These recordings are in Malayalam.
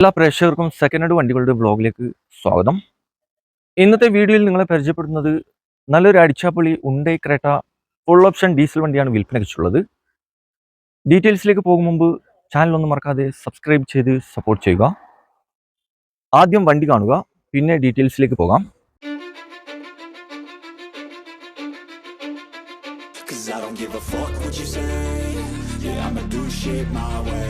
എല്ലാ പ്രേക്ഷകർക്കും സെക്കൻഡ് ഹാൻഡ് വണ്ടികളുടെ ബ്ലോഗിലേക്ക് സ്വാഗതം ഇന്നത്തെ വീഡിയോയിൽ നിങ്ങളെ പരിചയപ്പെടുന്നത് നല്ലൊരു അടിച്ചാപ്പൊളി ഉണ്ടേ ക്രേട്ട ഫുൾ ഓപ്ഷൻ ഡീസൽ വണ്ടിയാണ് വിൽപ്പനയ്ക്കുള്ളത് ഡീറ്റെയിൽസിലേക്ക് പോകും മുമ്പ് ചാനൽ ഒന്നും മറക്കാതെ സബ്സ്ക്രൈബ് ചെയ്ത് സപ്പോർട്ട് ചെയ്യുക ആദ്യം വണ്ടി കാണുക പിന്നെ ഡീറ്റെയിൽസിലേക്ക് പോകാം Cause I don't give a fuck what you say. Yeah, I'ma do shit my way.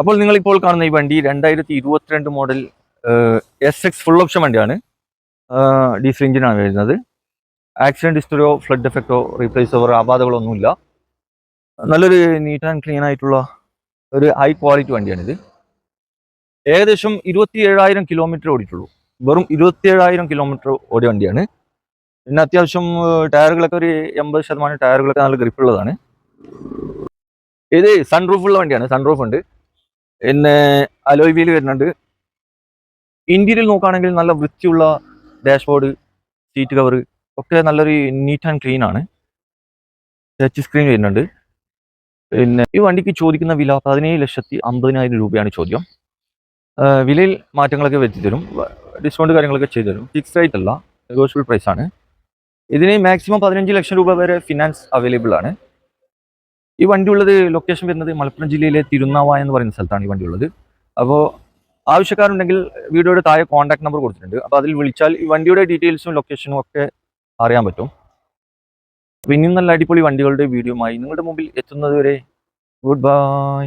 അപ്പോൾ നിങ്ങൾ ഇപ്പോൾ കാണുന്ന ഈ വണ്ടി രണ്ടായിരത്തി ഇരുപത്തിരണ്ട് model S X full option വണ്ടിയാണ്. ഡീസൽ എഞ്ചിനാണ് വരുന്നത്. ആക്സിഡന്റ് ഹിസ്റ്ററിയോ ഫ്ലഡ് എഫക്റ്റോ റീപ്ലേസ് ഓവർ അപാധകളൊന്നുമില്ല നല്ലൊരു നീറ്റ് ആൻഡ് ക്ലീൻ ആയിട്ടുള്ള ഒരു ഹൈ ക്വാളിറ്റി വണ്ടിയാണിത്. ഏകദേശം ഇരുപത്തി ഏഴായിരം കിലോമീറ്റർ ഓടിയിട്ടുള്ളൂ. വെറും ഇരുപത്തി ഏഴായിരം കിലോമീറ്റർ ഓടിയ വണ്ടിയാണ്. പിന്നെ അത്യാവശ്യം ടയറുകളൊക്കെ ഒരു എൺപത് ശതമാനം ടയറുകളൊക്കെ നല്ല ഗ്രിപ്പുള്ളതാണ് ഇത് സൺറൂഫുള്ള വണ്ടിയാണ്. സൺറൂഫ് ഉണ്ട്. പിന്നെ അലോയ് വീൽ വരുന്നുണ്ട്. ഇന്റീരിയൽ നോക്കുകയാണെങ്കിൽ നല്ല വൃത്തിയുള്ള ഡാഷ്ബോർഡ് സീറ്റ് കവർ ഒക്കെ നല്ലൊരു നീറ്റ് ആൻഡ് ക്ലീൻ ആണ്. ടച്ച് സ്ക്രീൻ വരുന്നുണ്ട്. പിന്നെ ഈ വണ്ടിക്ക് ചോദിക്കുന്ന വില പതിനേഴ് ലക്ഷത്തി അമ്പതിനായിരം രൂപയാണ് ചോദ്യം. വിലയിൽ മാറ്റങ്ങളൊക്കെ വരുത്തി തരും. ഡിസ്കൗണ്ട് കാര്യങ്ങളൊക്കെ ചെയ്തു തരും. ഫിക്സ് റേറ്റ് അല്ല നെഗോഷ്യബിൾ പ്രൈസ് ആണ്. ഇതിന് മാക്സിമം പതിനഞ്ച് ലക്ഷം രൂപ വരെ ഫിനാൻസ് അവൈലബിൾ ആണ്. ഈ വണ്ടി ഉള്ളത് ലൊക്കേഷൻ വരുന്നത് മലപ്പുറം ജില്ലയിലെ തിരുനാവായ എന്ന് പറയുന്ന സ്ഥലത്താണ് ഈ വണ്ടി ഉള്ളത് അപ്പോൾ ആവശ്യക്കാരുണ്ടെങ്കിൽ വീഡിയോയുടെ താഴെ കോൺടാക്ട് നമ്പർ കൊടുത്തിട്ടുണ്ട്. അപ്പോൾ അതിൽ വിളിച്ചാൽ ഈ വണ്ടിയുടെ ഡീറ്റെയിൽസും ലൊക്കേഷനും ഒക്കെ അറിയാൻ പറ്റും. അപ്പോൾ ഇനിയും നല്ല അടിപൊളി വണ്ടികളുടെ വീഡിയോയുമായി നിങ്ങളുടെ മുമ്പിൽ എത്തുന്നത് വരെ ഗുഡ് ബൈ